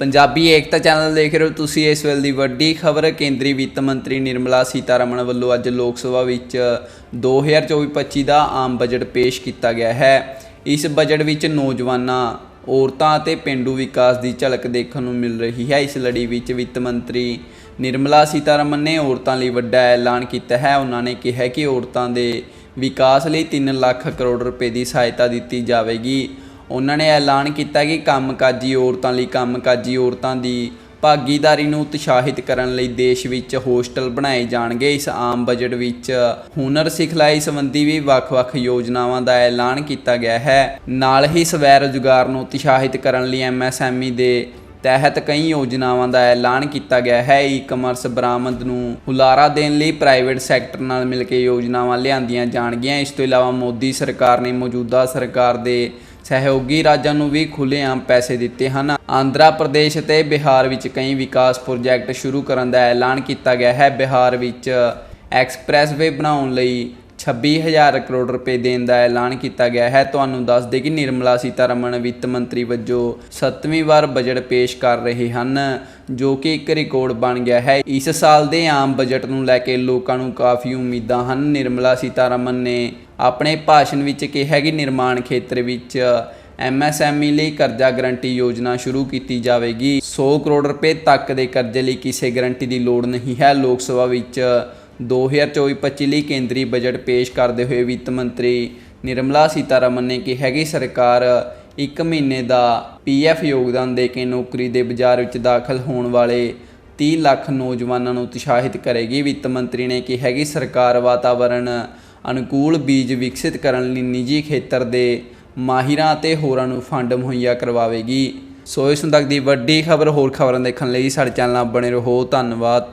ਪੰਜਾਬੀ ਏਕਤਾ channel ਦੇਖ ਰਹੇ ਹੋ ਤੁਸੀਂ ਇਸ ਵੇਲੇ ਦੀ ਵੱਡੀ ਖਬਰ, ਕੇਂਦਰੀ ਵਿੱਤ ਮੰਤਰੀ ਨਿਰਮਲਾ ਸੀਤਾਰਮਣ ਵੱਲੋਂ ਅੱਜ ਲੋਕ ਸਭਾ ਵਿੱਚ 2024-25 ਦਾ ਆਮ ਬਜਟ ਪੇਸ਼ ਕੀਤਾ ਗਿਆ ਹੈ। ਇਸ ਬਜਟ ਵਿੱਚ ਨੌਜਵਾਨਾਂ, ਔਰਤਾਂ ਅਤੇ ਪਿੰਡੂ ਵਿਕਾਸ ਦੀ ਝਲਕ ਦੇਖਣ ਨੂੰ ਮਿਲ ਰਹੀ ਹੈ। ਇਸ ਲੜੀ ਵਿੱਚ ਵਿੱਤ ਮੰਤਰੀ ਨਿਰਮਲਾ ਸੀਤਾਰਮਣ ਨੇ ਔਰਤਾਂ ਲਈ ਵੱਡਾ ਐਲਾਨ ਕੀਤਾ ਹੈ। ਉਹਨਾਂ ਨੇ ਕਿਹਾ ਕਿ ਔਰਤਾਂ ਦੇ ਵਿਕਾਸ ਲਈ 3 ਲੱਖ ਕਰੋੜ ਰੁਪਏ ਦੀ ਸਹਾਇਤਾ ਦਿੱਤੀ ਜਾਵੇਗੀ। ਉਹਨਾਂ ਨੇ ਐਲਾਨ ਕੀਤਾ ਕਿ ਕੰਮਕਾਜੀ ਔਰਤਾਂ ਲਈ, ਕੰਮਕਾਜੀ ਔਰਤਾਂ ਦੀ ਭਾਗੀਦਾਰੀ ਨੂੰ ਉਤਸ਼ਾਹਿਤ ਕਰਨ ਲਈ ਦੇਸ਼ ਵਿੱਚ ਹੋਸਟਲ ਬਣਾਏ ਜਾਣਗੇ। ਇਸ ਆਮ ਬਜਟ ਵਿੱਚ ਹੁਨਰ ਸਿਖਲਾਈ ਸੰਬੰਧੀ ਵੀ ਵੱਖ-ਵੱਖ ਯੋਜਨਾਵਾਂ ਦਾ ਐਲਾਨ ਕੀਤਾ ਗਿਆ ਹੈ। ਨਾਲ ਹੀ ਸਵੈ ਰੁਜ਼ਗਾਰ ਨੂੰ ਉਤਸ਼ਾਹਿਤ ਕਰਨ ਲਈ ਐਮਐਸਐਮਈ ਦੇ ਤਹਿਤ ਕਈ ਯੋਜਨਾਵਾਂ ਦਾ ਐਲਾਨ ਕੀਤਾ ਗਿਆ ਹੈ। ਈ-ਕਮਰਸ ਬਰਾਮਦ ਨੂੰ ਹੁਲਾਰਾ ਦੇਣ ਲਈ ਪ੍ਰਾਈਵੇਟ ਸੈਕਟਰ ਨਾਲ ਮਿਲ ਕੇ ਯੋਜਨਾਵਾਂ ਲਿਆਂਦੀਆਂ ਜਾਣਗੀਆਂ। ਇਸ ਤੋਂ ਇਲਾਵਾ ਮੋਦੀ ਸਰਕਾਰ ਨੇ ਮੌਜੂਦਾ ਸਰਕਾਰ ਦੇ ਸਹਿਯੋਗੀ ਰਾਜਾਂ ਨੂੰ ਵੀ ਖੁੱਲ੍ਹੇਆਮ ਪੈਸੇ ਦਿੱਤੇ ਹਨ। ਆਂਧਰਾ ਪ੍ਰਦੇਸ਼ ਅਤੇ ਬਿਹਾਰ ਵਿੱਚ ਕਈ ਵਿਕਾਸ ਪ੍ਰੋਜੈਕਟ ਸ਼ੁਰੂ ਕਰਨ ਦਾ ਐਲਾਨ ਕੀਤਾ ਗਿਆ ਹੈ। ਬਿਹਾਰ ਵਿੱਚ ਐਕਸਪ੍ਰੈਸਵੇ ਬਣਾਉਣ ਲਈ 26000 ਕਰੋੜ ਰੁਪਏ ਦੇਣ ਦਾ ਐਲਾਨ ਕੀਤਾ ਗਿਆ ਹੈ। ਤੁਹਾਨੂੰ ਦੱਸ ਦੇ ਕਿ ਨਿਰਮਲਾ ਸੀਤਾਰਮਣ ਵਿੱਤ ਮੰਤਰੀ ਵਜੋਂ 7ਵੀਂ ਵਾਰ ਬਜਟ ਪੇਸ਼ ਕਰ ਰਹੇ ਹਨ, ਜੋ ਕਿ ਇੱਕ ਰਿਕਾਰਡ ਬਣ ਗਿਆ ਹੈ। ਇਸ ਸਾਲ ਦੇ ਆਮ ਬਜਟ ਨੂੰ ਲੈ ਕੇ ਲੋਕਾਂ ਨੂੰ ਕਾਫੀ ਉਮੀਦਾਂ ਹਨ। ਨਿਰਮਲਾ ਸੀਤਾਰਮਣ ਨੇ ਆਪਣੇ ਭਾਸ਼ਣ ਵਿੱਚ ਕਿਹਾ ਕਿ ਨਿਰਮਾਣ ਖੇਤਰ ਵਿੱਚ ਐਮਐਸਐਮਈ ਲਈ ਕਰਜ਼ਾ ਗਰੰਟੀ ਯੋਜਨਾ ਸ਼ੁਰੂ ਕੀਤੀ ਜਾਵੇਗੀ। 100 ਕਰੋੜ ਰੁਪਏ ਤੱਕ ਦੇ ਕਰਜ਼ੇ ਲਈ ਕਿਸੇ ਗਰੰਟੀ ਦੀ ਲੋੜ ਨਹੀਂ ਹੈ। ਲੋਕ ਸਭਾ ਵਿੱਚ 2024-25 ਲਈ ਕੇਂਦਰੀ ਬਜਟ ਪੇਸ਼ ਕਰਦੇ ਹੋਏ ਵਿੱਤ ਮੰਤਰੀ ਨਿਰਮਲਾ ਸੀਤਾਰਮਨ ਨੇ ਕਿਹਾ ਕਿ ਸਰਕਾਰ ਇੱਕ ਮਹੀਨੇ ਦਾ ਪੀਐਫ ਯੋਗਦਾਨ ਦੇ ਕੇ ਨੌਕਰੀ ਦੇ ਬਾਜ਼ਾਰ ਵਿੱਚ ਦਾਖਲ ਹੋਣ ਵਾਲੇ 30 ਲੱਖ ਨੌਜਵਾਨਾਂ ਨੂੰ ਉਤਸ਼ਾਹਿਤ ਕਰੇਗੀ। ਵਿੱਤ ਮੰਤਰੀ ਨੇ ਕਿਹਾ ਕਿ ਸਰਕਾਰ ਵਾਤਾਵਰਣ ਅਨੁਕੂਲ ਬੀਜ ਵਿਕਸਿਤ ਕਰਨ ਲਈ ਨਿੱਜੀ ਖੇਤਰ ਦੇ ਮਾਹਿਰਾਂ ਅਤੇ ਹੋਰਾਂ ਨੂੰ ਫੰਡ ਮੁਹੱਈਆ ਕਰਵਾਵੇਗੀ। ਸੋ ਇਸ ਤੱਕ ਦੀ ਵੱਡੀ ਖਬਰ ਹੋਰ ਖਬਰਾਂ ਦੇਖਣ ਲਈ ਸਾਡੇ ਚੈਨਲ ਨਾਲ ਬਣੇ ਰਹੋ। ਧੰਨਵਾਦ।